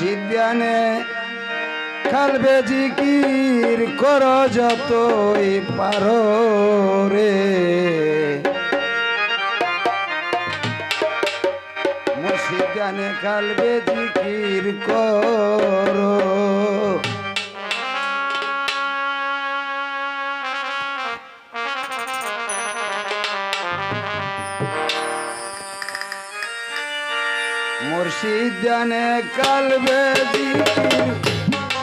শিবানে কালবে জিকির কর যতই পারো রে। মুর্শিদ কালবে জিকির কর মুর্শিদ জানে কালবে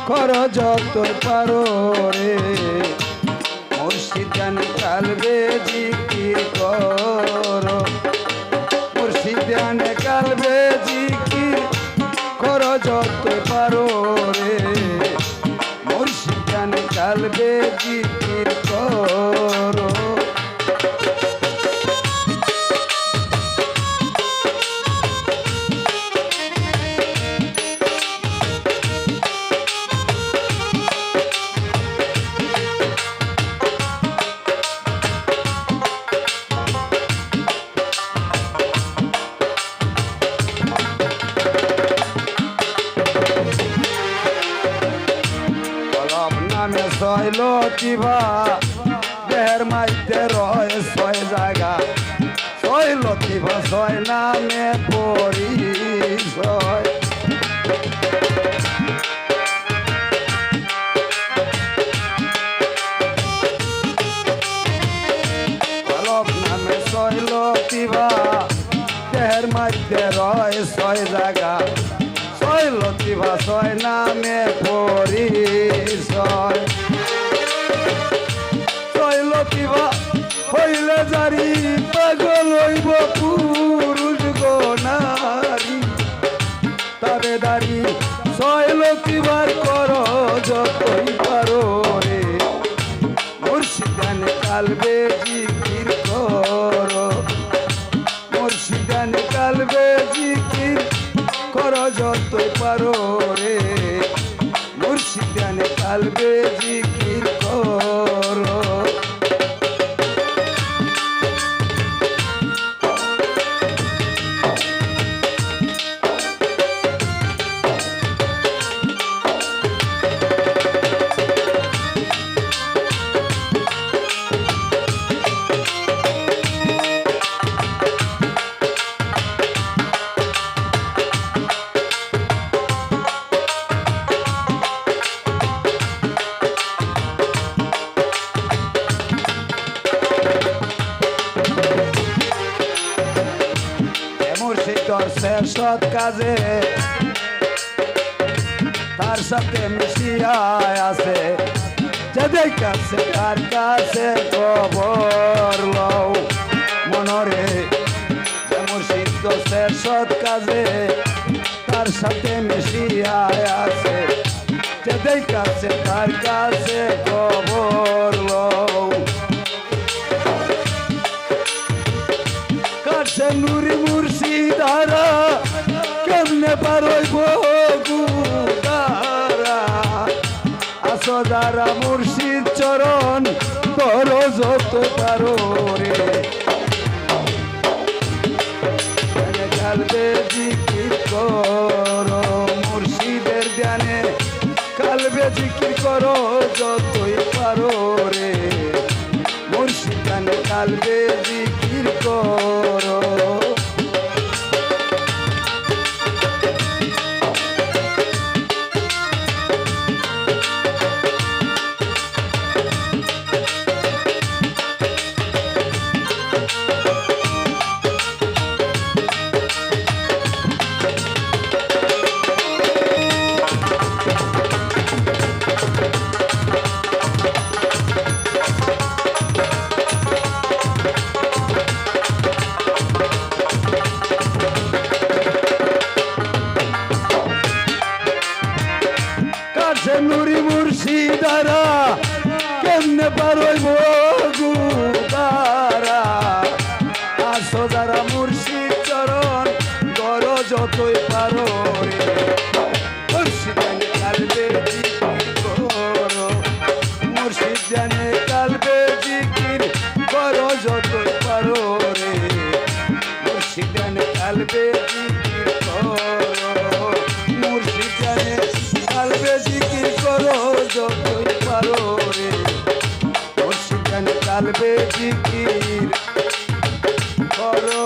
কর যত পারো রে। মুর্শিদানে কালবে জিকির করো ছয় লতিভা দেহের মাইতে রয় ছয় জায়গা ছয় লতিভা ছয় নামে পরিচয়। নামে ছয় জায়গা ছয় লতিভা ছয় নামে পরিচয়। ছয় হইলে জারি পাগল হইব, পুরুষ গো নারী। তবে দাঁড়ি ছয় লতিবার কর, যতই পারো রে। মুর্শিদানে কালবে জিকির করো। মুর্শিদানে কালবে জিকির কর, যতই পারো রে। মুর্শিদানে কালবে জিকির শেষত কাজে। তার সাথে মিশিয়ায় আছে। যাদের কাছে তার কাছে খবর লও মনরে। মুর্শিদ শেষত কাজে, তার সাথে মিশিয়ায় আছে। যাদের কাছে তার কাছে খবর লও। কাছে নুরি মুর্শিদারা পারইব আসো যারা চরণ বড় যত পারো রে। কালবে জিকির করো, মুর্শিদের ধ্যানে কালবে জিকির করো, যতই পারো রে। মুর্শিদ কালবে যতই পারো রে। মুর্শিদ জানে কালবে জিকির করো মুর্শিদ জানে কালবে জিকির করো যতই পারো রে। মুর্শিদ জানে কালবে জিকির করো মুর্শিদ জানে কালবে জিকির করো যতই তালবে জিকির করো।